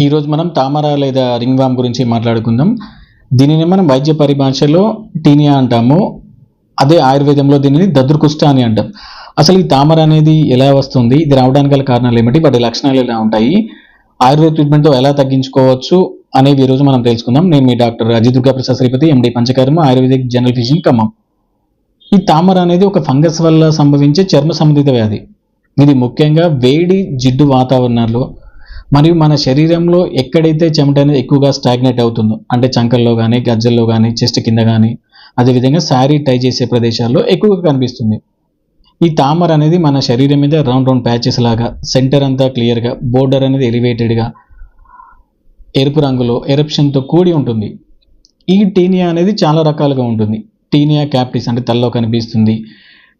ఈరోజు మనం తామర లేదా రింగ్ వామ్ గురించి మాట్లాడుకుందాం. దీనిని మనం వైద్య పరిభాషలో టీనియా అంటాము. అదే ఆయుర్వేదంలో దీనిని దద్రుకుష్ట అని అంటాం. అసలు ఈ తామర అనేది ఎలా వస్తుంది? ఇది రావడానికి గల కారణాలు ఏమిటి? వాటి లక్షణాలు ఎలా ఉంటాయి? ఆయుర్వేద ట్రీట్మెంట్తో ఎలా తగ్గించుకోవచ్చు అనేవి ఈరోజు మనం తెలుసుకుందాం. నేను మీ doctor Ajith Durga Prasad Sripathi MD Panchakarma Ayurvedic general physician Khammam. ఈ తామర అనేది ఒక ఫంగస్ వల్ల సంభవించే చర్మ సంబంధిత వ్యాధి. ఇది ముఖ్యంగా వేడి జిడ్డు వాతావరణాల్లో మరియు మన శరీరంలో ఎక్కడైతే చెమట అనేది ఎక్కువగా స్టాగ్నేట్ అవుతుందో అంటే చంకల్లో కానీ గజ్జల్లో కానీ చెస్ట్ కింద కానీ అదేవిధంగా శారీ టై చేసే ప్రదేశాల్లో ఎక్కువగా కనిపిస్తుంది. ఈ తామర అనేది మన శరీరం మీద రౌండ్ రౌండ్ ప్యాచెస్ లాగా సెంటర్ అంతా క్లియర్గా బోర్డర్ అనేది ఎలివేటెడ్గా ఎరుపు రంగులో ఎరప్షన్తో కూడి ఉంటుంది. ఈ టీనియా అనేది చాలా రకాలుగా ఉంటుంది. టీనియా క్యాప్టిస్ అంటే తలలో కనిపిస్తుంది.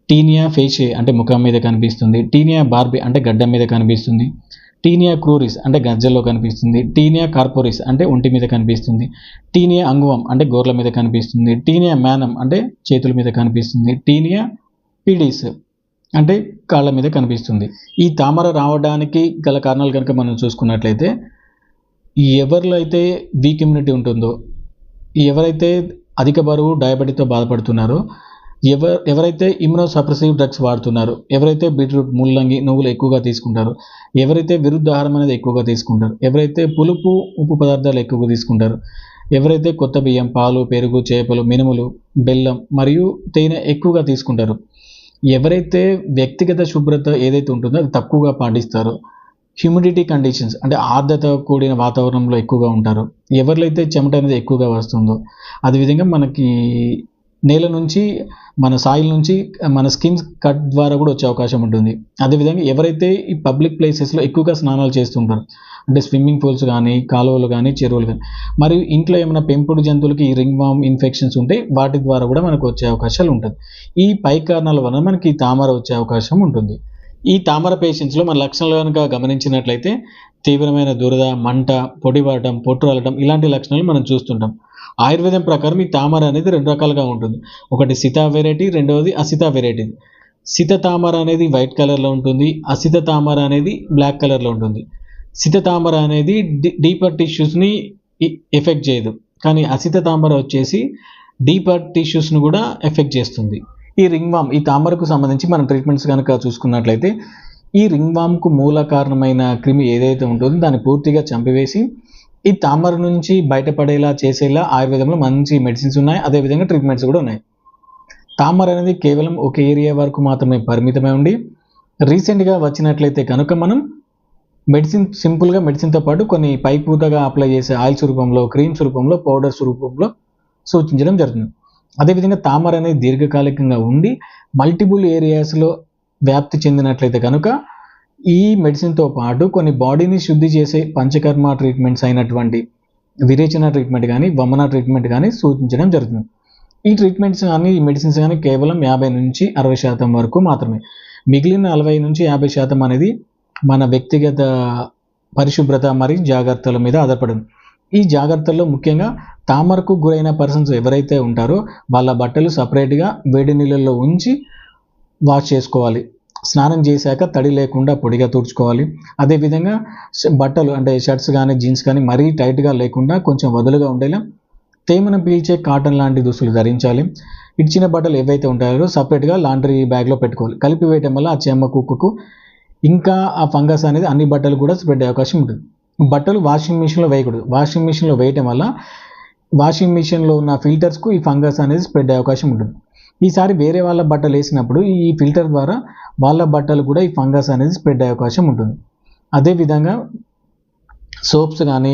టీనియా ఫేషే అంటే ముఖం మీద కనిపిస్తుంది. టీనియా బార్బీ అంటే గడ్డం మీద కనిపిస్తుంది. టీనియా క్రూరిస్ అంటే గజ్జల్లో కనిపిస్తుంది. టీనియా కార్పోరిస్ అంటే ఒంటి మీద కనిపిస్తుంది. టీనియా అంగువం అంటే గోర్ల మీద కనిపిస్తుంది. టీనియా మ్యానం అంటే చేతుల మీద కనిపిస్తుంది. టీనియా పిడిస్ అంటే కాళ్ళ మీద కనిపిస్తుంది. ఈ తామర రావడానికి గల కారణాలు కనుక మనం చూసుకున్నట్లయితే ఎవరిలో అయితే వీక్ ఇమ్యూనిటీ ఉంటుందో ఎవరైతే అధిక బరువు డయాబెటీస్తో బాధపడుతున్నారో ఎవరు ఎవరైతే ఇమ్యూనో సప్రెసివ్ డ్రగ్స్ వాడుతున్నారో ఎవరైతే బీట్రూట్ ముల్లంగి నువ్వులు ఎక్కువగా తీసుకుంటారో ఎవరైతే విరుద్ధ ఆహారం అనేది ఎక్కువగా తీసుకుంటారు ఎవరైతే పులుపు ఉప్పు పదార్థాలు ఎక్కువగా తీసుకుంటారు ఎవరైతే కొత్త బియ్యం పాలు పెరుగు చేపలు మినుములు బెల్లం మరియు తేనె ఎక్కువగా తీసుకుంటారు ఎవరైతే వ్యక్తిగత శుభ్రత ఏదైతే ఉంటుందో అది తక్కువగా పాటిస్తారో హ్యూమిడిటీ కండిషన్స్ అంటే ఆర్ద్రత కూడిన వాతావరణంలో ఎక్కువగా ఉంటారో ఎవరిలో చెమట అనేది ఎక్కువగా వస్తుందో అదేవిధంగా మనకి నేల నుంచి మన సాయిల్ నుంచి మన స్కిన్ కట్ ద్వారా కూడా వచ్చే అవకాశం ఉంటుంది. అదేవిధంగా ఎవరైతే ఈ పబ్లిక్ ప్లేసెస్లో ఎక్కువగా స్నానాలు చేస్తుంటారు అంటే స్విమ్మింగ్ పూల్స్ కానీ కాలువలు కానీ చెరువులు కానీ మరియు ఇంట్లో ఏమైనా పెంపుడు జంతువులకి రింగ్ వామ్ ఇన్ఫెక్షన్స్ ఉంటే వాటి ద్వారా కూడా మనకు వచ్చే అవకాశాలు ఉంటుంది ఈ పై కారణాల వలన మనకి తామర వచ్చే అవకాశం ఉంటుంది. ఈ తామర పేషెంట్స్లో మన లక్షణాలు కనుక గమనించినట్లయితే తీవ్రమైన దురద మంట పొడిపడటం పొట్టు రాలటం ఇలాంటి లక్షణాలు మనం చూస్తుంటాం. ఆయుర్వేదం ప్రకారం ఈ తామర అనేది రెండు రకాలుగా ఉంటుంది. ఒకటి సితా వెరైటీ రెండవది అసితా వెరైటీ. సిత తామర అనేది వైట్ కలర్లో ఉంటుంది. అసిత తామర అనేది బ్లాక్ కలర్లో ఉంటుంది. సిత తామర అనేది డీపర్ టిష్యూస్ని ఎఫెక్ట్ చేయదు. కానీ అసిత తామర వచ్చేసి డీపర్ టిష్యూస్ను కూడా ఎఫెక్ట్ చేస్తుంది. ఈ రింగ్ వామ్ ఈ తామరకు సంబంధించి మనం ట్రీట్మెంట్స్ కనుక చూసుకున్నట్లయితే ఈ రింగ్ వామ్కు మూల కారణమైన క్రిమి ఏదైతే ఉంటుందో దాన్ని పూర్తిగా చంపివేసి ఈ తామర నుంచి బయటపడేలా చేసేలా ఆయుర్వేదంలో మంచి మెడిసిన్స్ ఉన్నాయి. అదేవిధంగా ట్రీట్మెంట్స్ కూడా ఉన్నాయి. తామర అనేది కేవలం ఒక ఏరియా వరకు మాత్రమే పరిమితమై ఉండి రీసెంట్గా వచ్చినట్లయితే కనుక మనం మెడిసిన్ సింపుల్గా మెడిసిన్తో పాటు కొన్ని పైపూతగా అప్లై చేసే ఆయిల్స్ రూపంలో క్రీమ్స్ రూపంలో పౌడర్స్ రూపంలో సూచించడం జరుగుతుంది. అదేవిధంగా తామర అనేది దీర్ఘకాలికంగా ఉండి మల్టిపుల్ ఏరియాస్లో వ్యాప్తి చెందినట్లయితే కనుక ఈ మెడిసిన్తో పాటు కొన్ని బాడీని శుద్ధి చేసే పంచకర్మ ట్రీట్మెంట్స్ అయినటువంటి విరేచన ట్రీట్మెంట్ కానీ వమన ట్రీట్మెంట్ కానీ సూచించడం జరుగుతుంది. ఈ ట్రీట్మెంట్స్ కానీ ఈ మెడిసిన్స్ కానీ కేవలం యాభై నుంచి అరవై శాతం వరకు మాత్రమే. మిగిలిన నలభై నుంచి యాభై శాతం అనేది మన వ్యక్తిగత పరిశుభ్రత మరియు జాగ్రత్తల మీద ఆధారపడింది. ఈ జాగ్రత్తల్లో ముఖ్యంగా తామరకు గురైన పర్సన్స్ ఎవరైతే ఉంటారో వాళ్ళ బట్టలు సపరేట్గా వేడి నీళ్ళల్లో ఉంచి వాష్ చేసుకోవాలి. స్నానం చేశాక తడి లేకుండా పొడిగా తుడుచుకోవాలి. అదేవిధంగా బట్టలు అంటే షర్ట్స్ కానీ జీన్స్ కానీ మరీ టైట్గా లేకుండా కొంచెం వదులుగా ఉండేలా తేమను పీల్చే కాటన్ లాంటి దుస్తులు ధరించాలి. ఇచ్చిన బట్టలు ఏవైతే ఉంటాయో సపరేట్గా లాండ్రీ బ్యాగ్లో పెట్టుకోవాలి. కలిపి వేయటం వల్ల ఆ చెమ్మ కుక్కకు ఇంకా ఆ ఫంగస్ అనేది అన్ని బట్టలు కూడా స్ప్రెడ్ అయ్యే అవకాశం ఉంటుంది. బట్టలు వాషింగ్ మిషన్లో వేయకూడదు. వాషింగ్ మిషన్లో వేయటం వల్ల వాషింగ్ మిషన్లో ఉన్న ఫిల్టర్స్కు ఈ ఫంగస్ అనేది స్ప్రెడ్ అయ్యే అవకాశం ఉంటుంది. ఈసారి వేరే వాళ్ళ బట్టలు వేసినప్పుడు ఈ ఫిల్టర్ ద్వారా వాళ్ళ బట్టలు కూడా ఈ ఫంగస్ అనేది స్ప్రెడ్ అయ్యే అవకాశం ఉంటుంది. అదేవిధంగా సోప్స్ కానీ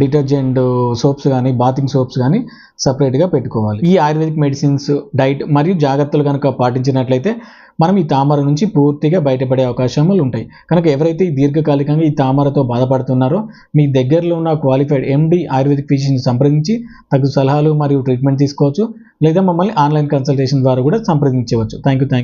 డిటర్జెంట్ సోప్స్ కానీ బాతింగ్ సోప్స్ కానీ సపరేట్గా పెట్టుకోవాలి. ఈ ఆయుర్వేదిక్ మెడిసిన్స్ డైట్ మరియు జాగ్రత్తలు కనుక పాటించినట్లయితే మనం ఈ తామర నుంచి పూర్తిగా బయటపడే అవకాశాలు ఉంటాయి. కనుక ఎవరైతే ఈ దీర్ఘకాలికంగా ఈ తామరతో బాధపడుతున్నారో మీ దగ్గరలో ఉన్న క్వాలిఫైడ్ ఎండి ఆయుర్వేదిక్ ఫిజిషియన్ సంప్రదించి తగు సలహాలు మరియు ట్రీట్మెంట్ తీసుకోవచ్చు. లేదా మమ్మల్ని ఆన్లైన్ కన్సల్టేషన్ ద్వారా కూడా సంప్రదించవచ్చు. Thank you thank